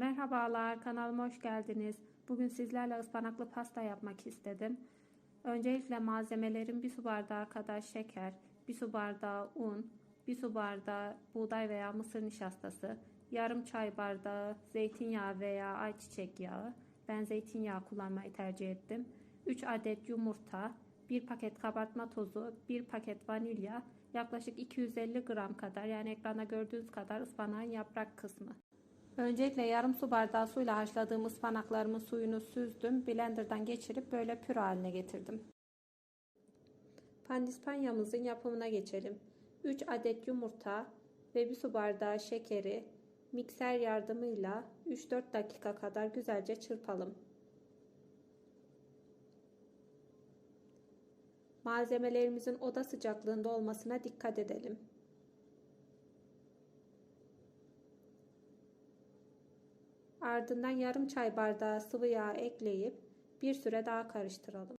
Merhabalar, kanalıma hoş geldiniz. Bugün sizlerle ıspanaklı pasta yapmak istedim. Öncelikle malzemelerim 1 su bardağı kadar şeker, 1 su bardağı un, 1 su bardağı buğday veya mısır nişastası, yarım çay bardağı zeytinyağı veya ayçiçek yağı. Ben zeytinyağı kullanmayı tercih ettim. 3 adet yumurta, 1 paket kabartma tozu, 1 paket vanilya, yaklaşık 250 gram kadar yani ekranda gördüğünüz kadar ıspanağın yaprak kısmı. Öncelikle yarım su bardağı suyla haşladığım ıspanaklarımın suyunu süzdüm. Blenderdan geçirip böyle püre haline getirdim. Pandispanyamızın yapımına geçelim. 3 adet yumurta ve 1 su bardağı şekeri mikser yardımıyla 3-4 dakika kadar güzelce çırpalım. Malzemelerimizin oda sıcaklığında olmasına dikkat edelim. Ardından yarım çay bardağı sıvı yağ ekleyip bir süre daha karıştıralım.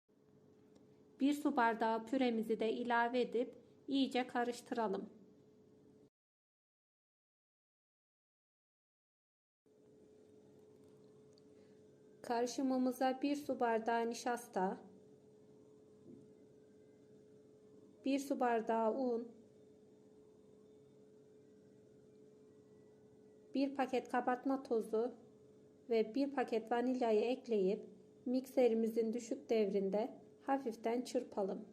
Bir su bardağı püremizi de ilave edip iyice karıştıralım. Karışımımıza bir su bardağı nişasta, bir su bardağı un, bir paket kabartma tozu ve bir paket vanilyayı ekleyip mikserimizin düşük devrinde hafiften çırpalım.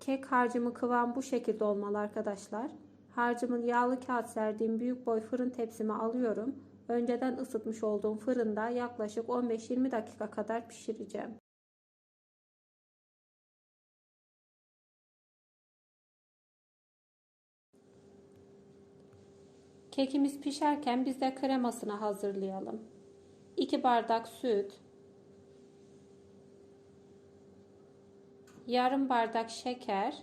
Kek harcımı kıvam bu şekilde olmalı arkadaşlar. Harcımın yağlı kağıt serdiğim büyük boy fırın tepsimi alıyorum. Önceden ısıtmış olduğum fırında yaklaşık 15-20 dakika kadar pişireceğim. Kekimiz pişerken biz de kremasını hazırlayalım. 2 bardak süt, yarım bardak şeker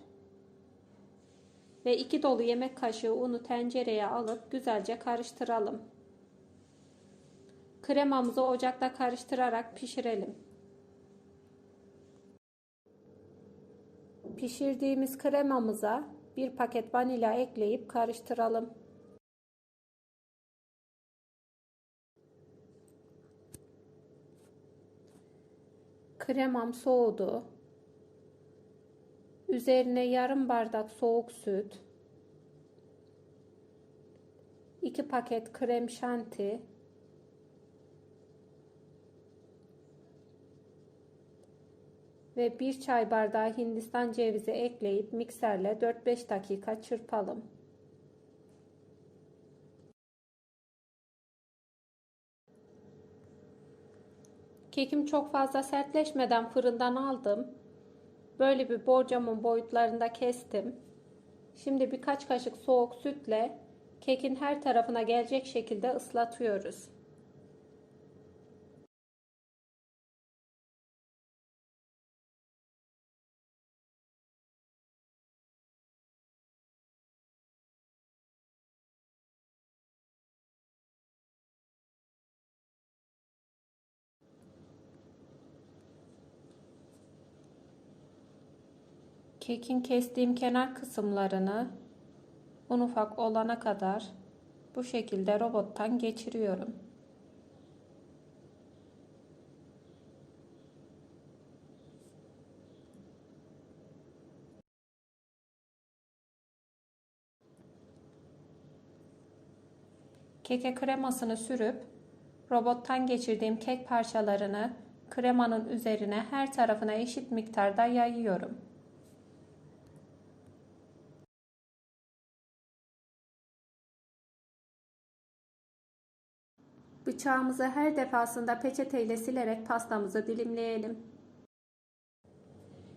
ve 2 dolu yemek kaşığı unu tencereye alıp güzelce karıştıralım. Kremamızı ocakta karıştırarak pişirelim. Pişirdiğimiz kremamıza bir paket vanilya ekleyip karıştıralım. Kremam soğudu. Üzerine yarım bardak soğuk süt, 2 paket krem şanti, ve 1 çay bardağı hindistan cevizi ekleyip mikserle 4-5 dakika çırpalım. Kekim çok fazla sertleşmeden fırından aldım. Böyle bir borcamın boyutlarında kestim. Şimdi birkaç kaşık soğuk sütle kekin her tarafına gelecek şekilde ıslatıyoruz. Kekin kestiğim kenar kısımlarını un ufak olana kadar bu şekilde robottan geçiriyorum. Keke kremasını sürüp robottan geçirdiğim kek parçalarını kremanın üzerine her tarafına eşit miktarda yayıyorum. Bıçağımızı her defasında peçeteyle silerek pastamızı dilimleyelim.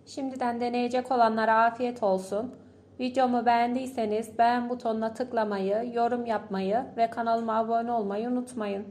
Şimdiden deneyecek olanlara afiyet olsun. Videomu beğendiyseniz beğen butonuna tıklamayı, yorum yapmayı ve kanalıma abone olmayı unutmayın.